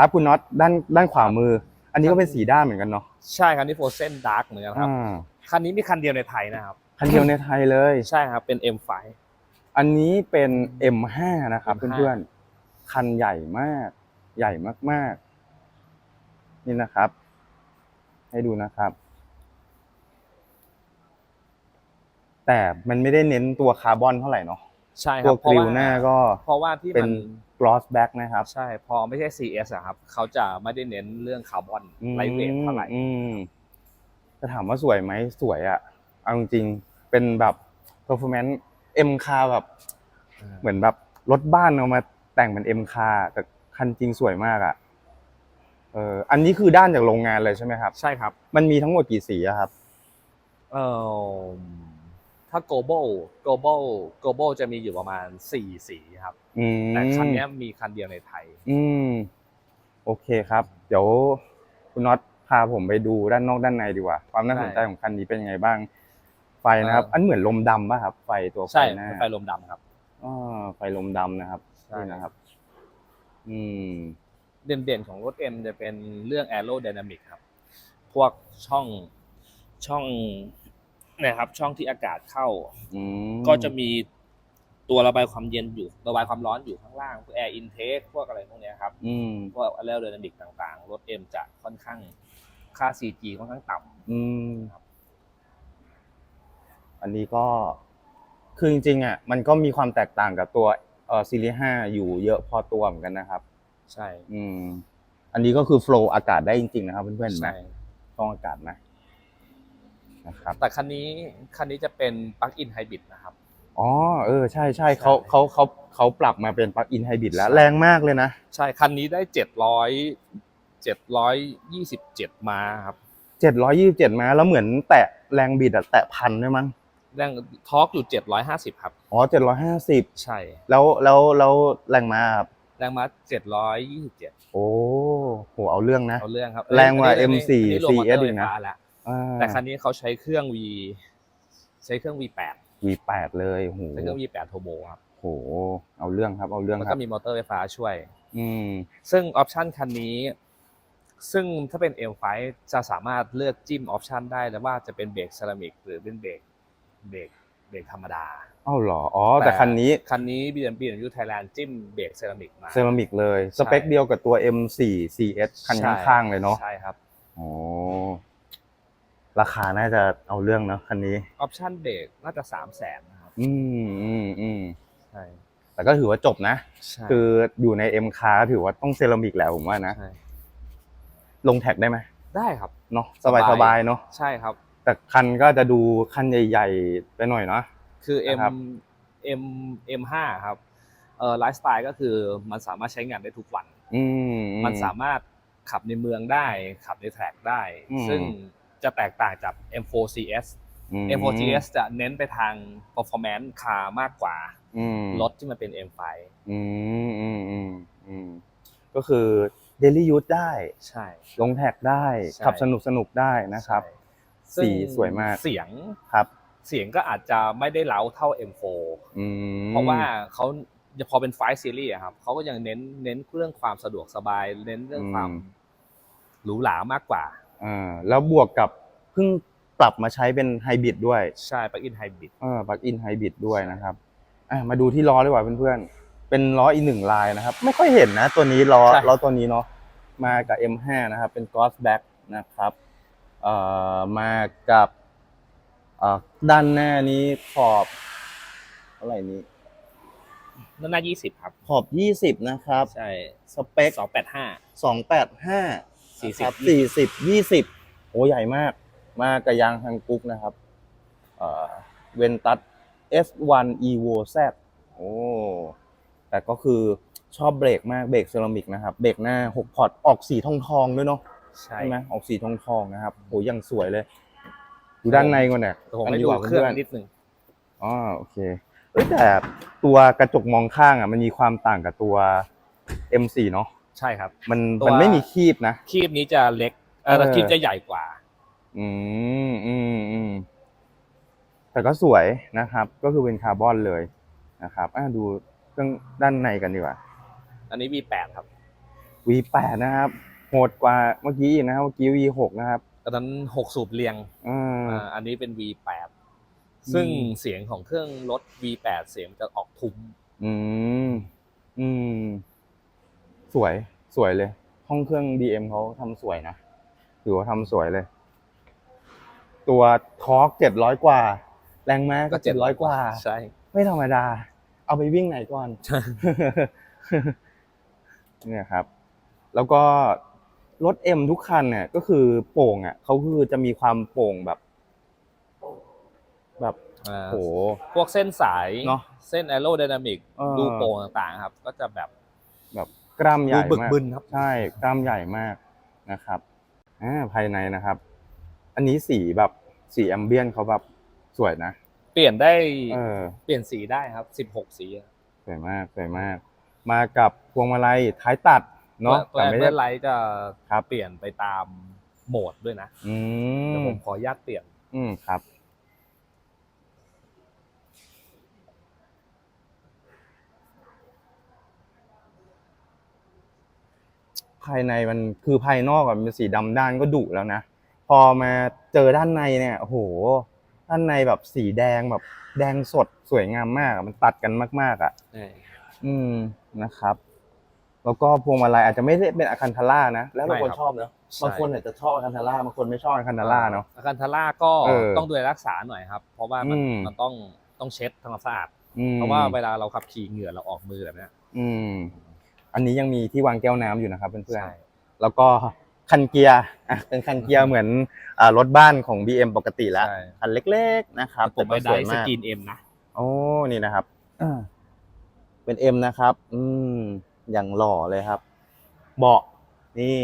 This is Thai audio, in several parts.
ครับคุณน็อตด้านด้านขวามือ อันนี้ก็เป็นสีด้านเหมือนกันเนาะใช่ครับนี่โฟเซนดาร์กเหมือนกันครับ อ่าคันนี้มีคันเดียวในไทยนะครับ คันเดียวในไทยเลย ใช่ครับ เป็น M5 อันนี้เป็น M5 นะครับ M5 เพื่อนๆ คันใหญ่มาก ใหญ่มากๆ นี่นะครับ ให้ดูนะครับ แต่มันไม่ได้เน้นตัวคาร์บอนเท่าไหร่เนาะใช่คตัรัวบกริวหน้าก็ เพราะว่าที่เป็มันน gloss back นะครับ ใช่ พอไม่ใช่ CS อะครับ เขาจะไม่ได้เน้นเรื่องคาร์บอนไลท์เวทเท่าไหร่อืมจะถามว่าสวยไหมสวยอะเอาจริงๆเป็นแบบ performance M คาแบบ เหมือนแบบรถบ้านเอามาแต่งเป็น M คาแต่คันจริงสวยมากอะเอออันนี้คือด้านจากโรงงานเลยใช่ไหมครับ ใช่ครับ มันมีทั้งหมดกี่สีอะครับ เอ่อ ถ้า global global global จะมีอยู่ประมาณ4สีครับ อืมแต่คันเนี้ยมีคันเดียวในไทย อืม โอเคครับ เดี๋ยวคุณน็อตพาผมไปดูด้านนอกด้านในดีกว่า ความน่าสนใจได้ของคันนี้เป็นยังไงบ้าง ไฟนะครับเอ่ออัอันเหมือนลมดำป่ะครับ ไฟตัวไฟใช่หน้าเป็นไฟลมดำครับอ๋อไฟลมดำนะครับใช่ นี่นะครับ อืม เด่นๆของรถ M จะเป็นเรื่อง aerodynamic ครับ พวกช่องช่องเนะครับ ช่องที่อากาศเข้า อืมก็จะมีตัวระบายความเย็นอยู่ ระบายความร้อนอยู่ข้างล่างพวก air intake พวกอะไรพวกเนี้ยครับ อืมพวก aerodynamic ต่างๆ รถ M จะค่อนข้างค่า CG ค่อนข้างต่ำอืมอันนี้ก็คือจริงๆอะมันก็มีความแตกต่างกับตัวเอ่อซีรีส์ห้าอยู่เยอะพอตัวเหมือนกันนะครับใช่อืม อันนี้ก็คือโฟล์อากาศได้จริงๆนะครับเพื่อนๆเห็นไหมใช่ช่องอากาศนะ นะครับ แต่คันนี้คันนี้จะเป็น plug-in hybrid นะครับ อ๋อเออใช่ใช่ใช่เขาเขาเขาเขาปรับมาเป็นปลั๊กอินไฮบริดแล้วใช่แรงมากเลยนะ ใช่คันนี้ได้เจ็ดร้อยเจ็ดร้อยยี่สิบเจ็ดม้าครับเจ็ดร้อยยี่สิบเจ็ดม้าแล้วเหมือนแตะแรงบิดอะแตะพันด้วยมั้งแรงทอร์กอยู่เจ็ดร้อยห้าสิบครับอ๋อเจ็ดร้อยห้าสิบใช่ แล้วแล้วแล้วแรงม้าครับแรงม้าเจ็ดร้อยยี่สิบเจ็ดโอ้โหเอาเรื่องนะเอาเรื่องครับแรงกว่าอันนี้ M4 อันนี้รวมมอเตอร์ CS ไฟอีกนะฟ้า แล้วอ่าแต่คันนี้เขาใช้เครื่อง V ใช้เครื่อง V8 V8 เลยโหใช้เครื่อง V8 โทโบครับโหเอาเรื่องครับเอาเรื่องแล้วครัก็บมีมอเตอร์ไฟฟ้าช่วย อืมซึ่งออปชันคันนี้ ซึ่งถ้าเป็น M5 จะสามารถเลือกจิ้มออปชันได้แล้วว่าจะเป็นเบรกเซรามิกหรือเป็นเบรกเบรกเบรกธรรมดาเอ้าเหรอ อ๋อ แต่คันนี้ คันนี้ BMW Thailand จิ้มเบรกเซรามิกมา เซรามิกเลย สเปคเดียวกับตัว M4 CS คันใช่ข้างๆเลยเนาะ ใช่ครับ โอ้ ราคาน่าจะเอาเรื่องเนาะคันนี้ ออปชันเบรกน่าจะสามแสนนะครับ อืมอืมอืมใช่ แต่ก็ถือว่าจบนะ ใช่คืออยู่ใน M คาถือว่าต้องเซรามิกแหละผมว่านะ ใช่ลงแท็กได้ไหมได้ครับ เนาะสสบายบายๆเนาะใช่ครับ แต่คันก็จะดูคันใหญ่ ๆ ไปหน่อยเนาะ คือ M นะครับ M M5 ครับเอ่อไลฟ์สไตล์ก็คือมันสามารถใช้งานได้ทุกวัน อืม มันสามารถขับในเมืองได้ ขับในแทร็กได้ อืม ซึ่ง จะแตกต่างจาก M4 CS อืม M4 CS จะเน้นไปทาง performance car มากกว่าอืมรถที่มันเป็น M5 อืมอืมอืมอืมก็คือเดลี่ยู e ได้ใช่ลงแท็กได้ใช่ขับสนุกสนุกๆได้นะครับใช่สีสวยมากเสียงครับ เสียงก็อาจจะไม่ได้เล้าเท่า M4 อืมเพราะว่าเขาพอเป็นไฟซีรีส์อะครับเขาก็ยังเน้นเน้นเรื่องความสะดวกสบาย เน้นเรื่องความหรูหรามากกว่า อ่าแล้วบวกกับเพิ่งปรับมาใช้เป็นไฮบริดด้วยใช่ปลั๊กอินไฮบริดเออปลั๊กอินไฮบริดด้วยนะครับอะมาดูที่ล้อดีกว่าเพื่อนๆเป็นล้ออีกหนึ่งลายนะครับ ไม่ค่อยเห็นนะ ตัวนี้ล้อล้อตัวนี้เนาะมากับ M5 นะครับ เป็น Ghost Back นะครับเอ่อมากับเอ่อด้านหน้านี้ขอบเท่าไหร่นี้นั่นน่ายี่สิบครับขอบ20นะครับ ใช่สเปคสองแปดห้า285 40 ครับ40 20โอ้ใหญ่มาก มากับยางฮังกุกนะครับเอ่อเวนตัส F1 Evo Z โอ้แต่ก็คือชอบเบรกมากเบรกเซรามิกนะครับ เบรกหน้า 6 พอร์ตออกสีทองทองๆด้วยเนาะใช่ใช่ไหมออกสีทองทองๆนะครับโหยังสวยเลยดูด้านในก่อนเนี่ยแต่ผมอันให้นี้ดูว่าเครื่องพื่นๆนิดนึงอ๋อโอเคเอ้ยแต่ตัวกระจกมองข้างอะมันมีความต่างกับตัว M4 เนาะ ใช่ครับ มันตัว มันไม่มีคีบนะ คีบนี้จะเล็กเออเออ คีบจะใหญ่กว่า อืมอืมอืมแต่ก็สวยนะครับ ก็คือเป็นคาร์บอนเลยนะครับอะดูเครื่องด้านในกันดีกว่า อันนี้ V8 ครับ V8 นะครับ โหดกว่าเมื่อกี้อีกนะครับ เมื่อกี้ V6 นะครับตอนนั้นหกสูบเรียงอืม อ่าอันนี้เป็น V8 ซึ่งอืม เสียงของเครื่องรถ V8 เสียงจะออกทุ้ม อืม อืม สวยสวยเลย ห้องเครื่อง DM เขาทำสวยนะถือว่าทำสวยเลย ตัวทอร์กเจ็ดร้อยกว่า แรงม้าก็เจ็ดร้อยกว่า ใช่ ไม่ธรรมดา เอาไปวิ่งไหนก่อน เนี่ยครับ แล้วก็รถ M ทุกคันเนี่ย ก็คือโป่งอะเขาคือจะมีความโป่งแบบ แบบอ่าโหพวกเส้นสายเนอะเส้นแอโรไดนามิกเออดูโปร่งต่างๆ ครับ ก็จะแบบแบบ กล้ามใหดูญ่บึกมากบึนครับ ใช่กล้ามใหญ่มากนะครับอ่าภายในนะครับ อันนี้สีแบบสีแอมเบียนเขาแบบสวยนะเปลี่ยนได้เออเปลี่ยนสีได้ครับ16สีอะสวยมากสวยมาก มากับพวงมาลัยท้ายตัดเนาะตัวแต่แอไม่เบได้อร์ไลท์จะครับ เปลี่ยนไปตามโหมดด้วยนะอืเดี๋ยวมผมขออนุญาตเปลี่ยน อืมครับ ภายในมันคือภายนอกอะมันเป็นสีดำด้านก็ดุแล้วนะพอมาเจอด้านในเนี่ยโอ้โหด้านในแบบสีแดงแบบแดงสดสวยงามมากอะมันตัดกันมาก ๆ อะอืมนะครับ แล้วก็พวงมาลัยอาจจะไม่ได้เป็นอะคันทาร่านะแล้วแต่คนไม่ครับชอบเนอะใช่บางคนอาจจะชอบอะคันทาร่าบางคนไม่ชอบอะคันทาร่าเนาะอาการทาร่าก็เออต้องดูแลรักษาหน่อยครับ เพราะว่ามันอืมมันต้องต้องเช็ดทำความสะอาดอืมเพราะว่าเวลาเราขับขี่เหงื่อเราออกมือแบบเนี้ยอืม อันนี้ยังมีที่วางแก้วน้ำอยู่นะครับเพื่อนใช่ๆแล้วก็คันเกียร์อะเป็นคันเกียร์เหมือนอ่ารถบ้านของ BM ปกติแล้วใช่คันเล็กๆนะครับผมไปแต่ได้ก็วยสมากกินเอ็มนะโอ้นี่นะครับอ่าเป็น M นะครับ อืมอย่างหล่อเลยครับ เบาะนี่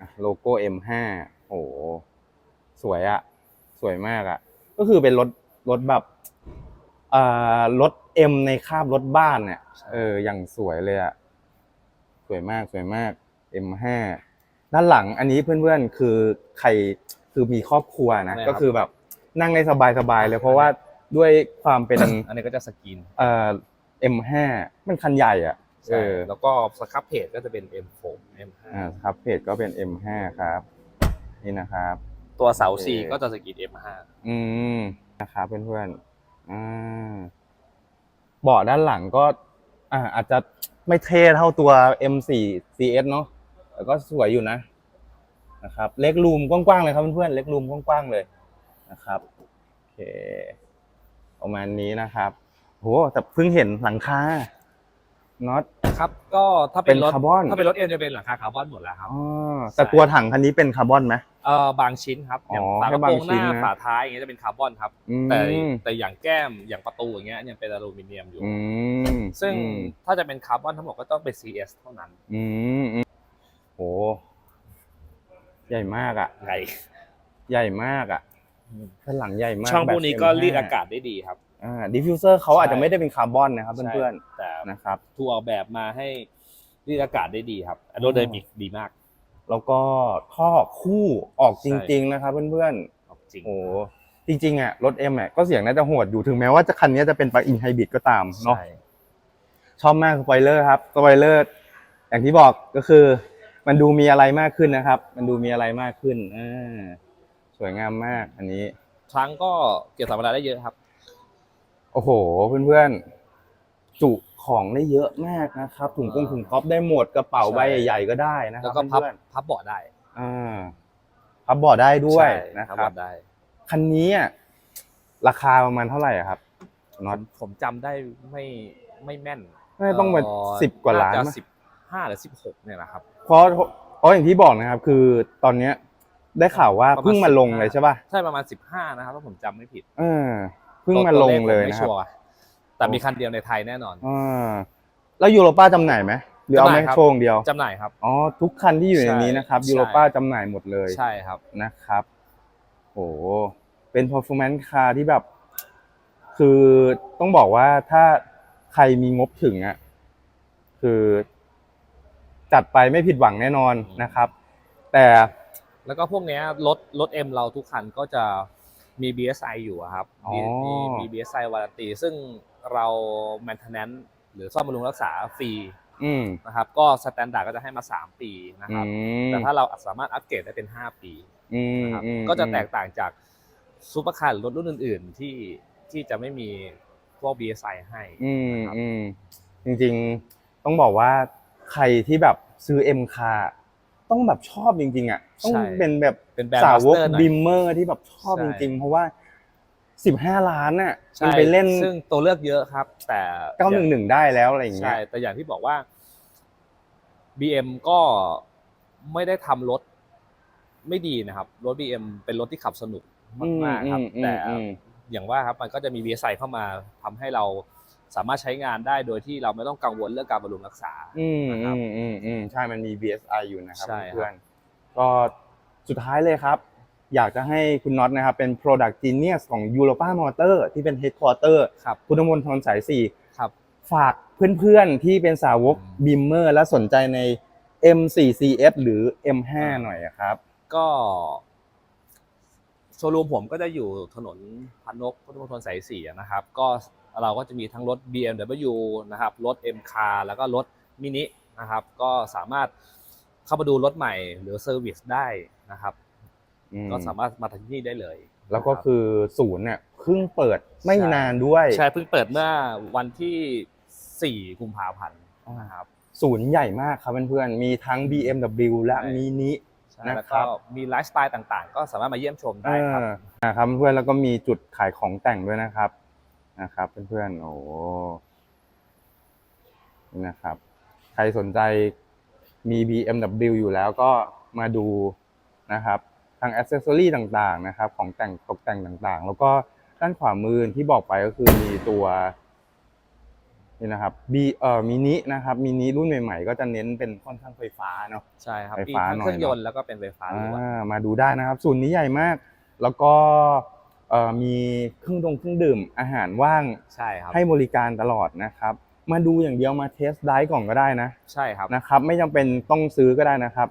อะโลโก้ M5 โอ้โหสวยอะสวยมากอะก็คือเป็นรถรถแบบ อ่ารถ M ในคาบรถบ้านเนี่ยเอออย่างสวยเลยอะสวยมากสวยมาก M5 ด้านหลังอันนี้เพื่อนๆคือใครคือมีครอบครัวนะใช่ครับก็คือแบบนั่งได้สบายๆเลย เพราะว่าด้วยความเป็นอันนี้ก็จะสกินเอ่อ M5 มันคันใหญ่อะเอใช่อแล้วก็สครับเพจก็จะเป็น M4 M5 อ่าครับเพจก็เป็น M5 ครับ นี่นะครับ ตัวเสาโอเคสี่ก็จะสกิน M5 อืมนะครับเพื่อนๆ อ่าเบาะด้านหลังก็ อ่า อาจจะไม่เท่เท่าตัว M4 CS เนาะแต่ก็สวยอยู่นะ นะครับ เล็กรูมกว้างๆเลยครับเพื่อนๆเล็กรูมกว้างๆเลยนะครับโอเคประมาณนี้นะครับโหแต่เพิ่งเห็นหลังคา น็อต ครับก็ถ้าเป็นรถเป็นคาร์บอน ถ้าเป็นรถเอ็มจะเป็นหลังคาคาร์บอนหมดแล้วครับ อ๋อแต่ตัวถังคันนี้เป็นคาร์บอนไหม เอ่อบางชิ้นครับอย่างอ๋อฝากระแค่บางโปรงหชิ้นน้านะ ฝาท้ายอย่างเงี้ยจะเป็นคาร์บอนครับ อืมแต่แต่อย่างแก้มอย่างประตูอย่างเงี้ยยังเป็นอลูมิเนียมอยู่ อืมซึ่งอืมถ้าจะเป็นคาร์บอนทั้งหมดก็ต้องเป็น CS เท่านั้นอืมอืมโหใหญ่มากอะใหญ่ใหญ่มากอะด้านหลังใหญ่มากช่องพวกนี้ก็แบบ M5 รีดอากาศได้ดีครับ อ่าดิฟฟิวเซอร์เขาอาจใช่จะไม่ได้เป็นคาร์บอนนะครับเพื่อน แต่ๆนะครับถูกออกแบบมาให้รีดอากาศได้ดีครับอโรไดนามิกดีมาก แล้วก็ท่อคู่ออกจริง ๆ นะครับเพื่อนจริงๆโอ้จริงๆอะรถเอ็มอะก็เสียงน่าจะโหดอยู่ถึงแม้ว่าจะคันนี้จะเป็นปลั๊กอินไฮบริดก็ตามเนาะใช่ชอบมากสปอยเลอร์ครับสปอยเลอร์อย่างที่บอกก็คือ มันดูมีอะไรมากขึ้นนะครับ มันดูมีอะไรมากขึ้นอ่าสวยงามมากอันนี้ ครั้งก็เก็บสัมภาระได้เยอะครับ โอ้โห เพื่อนๆจุ ของได้เยอะมากนะครับถุงกงอ่าถุงก๊อฟได้หมดกระเป๋าใช่ใบใหญ่ ๆ ก็ได้นะคแล้รัวบก็พับเพื่อนพับเบาะได้ๆอ่าพับเบาะได้ด้วยใช่นะคพับรับเบาะได้คันนี้อะราคาประมาณเท่าไหร่อะครับน็อตผมผมจำได้ไม่ไม่แม่นน่าจะต้องมาสิบกว่าล้านจะมั้ย สิบห้าหรือสิบหกเนี่ยแหละครับ เพราะเพราะอย่างที่บอกนะครับ คือตอนเนี้ยได้ข่าวว่าประมาณเพิ่งมาลง15 เลยใช่ป่ะใช่ประมาณสิบห้านะครับถ้าผมจำไม่ผิดเออเพิ่งมาลงเลยตัวนะขครับผมไม่ชัวร์ แต่มีคันเดียวในไทยแน่นอน อ่าแล้วยูโรป้าจำหน่ายไหมหรือเอาจำหน่าแม็ยกครับ โชงเดียวจำหน่ายครับ อ๋อทุกคันที่อยู่ในใช่นี้นะครับใช่ ยูโรป้าจำหน่ายหมดเลยใช่ครับ นะครับโหเป็น performance car ที่แบบ คือต้องบอกว่าถ้าใครมีงบถึงอะคือ จัดไปไม่ผิดหวังแน่นอนนะครับ แต่แล้วก็พวกเนี้ยรถรถ M เราทุกคันก็จะมี BSI อยู่อะครับอ๋อมีมี BSI วารันตีซึ่ง เรา maintenance หรือซ่อมบำรุงรักษาฟรีอืมนะครับ ก็สแตนดาร์ดก็จะให้มา 3 ปีนะครับอืมแต่ถ้าเราสามารถอัปเกรดได้เป็น 5 ปีอืมนะครับอืมก็จะแตกต่างจากซูเปอร์คาร์หรือรถรุ่นอื่น ๆ ที่ที่จะไม่มีพวก BSI ให้อืมครับอืมจริงๆต้องบอกว่าใครที่แบบซื้อเอ็มคาต้องแบบชอบจริงๆอะต้องใช่เป็นแบบเป็นแบรนด์สาวก master หน่อยบิมเมอร์ที่แบบชอบใช่จริงๆ เพราะว่า สิบห้าล้านอะใช่มันไปเล่นซึ่งตัวเลือกเยอะครับ แต่เก้าหนึ่งหนึ่งได้แล้วอะไรอย่างเงี้ใช่ยแต่อย่างที่บอกว่า BM ก็ไม่ได้ทำรถไม่ดีนะครับ รถ BM เป็นรถที่ขับสนุกมากๆครับอืมแต่อืมอย่างว่าครับมันก็จะมี BSI เข้ามาทำให้เราสามารถใช้งานได้โดยที่เราไม่ต้องกังวลเรื่องการบำรุงรักษาอืมนะครับอืมอืมอืมใช่มันมี BSI อยู่นะครับใช่ครับเพื่อนๆก็สุดท้ายเลยครับ อยากจะให้คุณน็อตนะครับเป็น Product Genius ของ Europa Motor ที่เป็น Headquarter ครับพุทธมณฑลสายสี่ครับฝากเพื่อนๆที่เป็นสาวกอืมบิมเมอร์และสนใจใน M4CS หรือ M5 หน่อยอะครับ ก็โชว์รูมผมก็จะอยู่ถนนพันนกพุทธมณฑลสายสี่อะนะครับ ก็เราก็จะมีทั้งรถ BMW นะครับรถ M Car แล้วก็รถมินินะครับ ก็สามารถเข้ามาดูรถใหม่หรือเซอร์วิสได้นะครับ อืม ก็สามารถมาที่นี่ได้เลยแล้วก็นะครับคือศูนย์เนี่ยเพิ่งเปิดไม่ใช่นานด้วยใช่เพิ่งเปิดเมื่อวันที่ 4 กุมภาพันธ์นะครับ ศูนย์ใหญ่มากครับเพื่อนๆมีทั้ง BMW และใช่ มินิ ใช่นะครับ แล้วก็มีไลฟ์สไตล์ต่างๆ ก็สามารถมาเยี่ยมชมได้ครับ เออนะครับเพื่อนๆแล้วก็มีจุดขายของแต่งด้วยนะครับนะครับ เพื่อนๆโอ้นี่นะครับ ใครสนใจมี BMW อยู่แล้วก็มาดูนะครับ ทางอ c เซสซอรี่ต่างๆนะครับของแต่งตกแต่งต่างๆ แล้วก็ด้านขวามือที่บอกไปก็คือมีตัวนี่นะครับ B เอ่อมินินะครับมินิรุ่นใหม่ๆ ก็จะเน้นเป็นค่อนข้างไฟฟ้าเนาะใช่ครับไฟมีฟ้าทั้งหน่อยเครื่องยนต์เนอะแล้วก็เป็นไฟฟ้าล้วนอ่ามาดูได้นะครับศูนย์นี้ใหญ่มาก แล้วก็เอ่อมีเครื่องดงเครื่องดื่มอาหารว่างใช่ครับให้บริการตลอดนะครับ มาดูอย่างเดียวมาเทสได้ก่อนก็ได้นะ ใช่ครับนะครับ ไม่จำเป็นต้องซื้อก็ได้นะครับ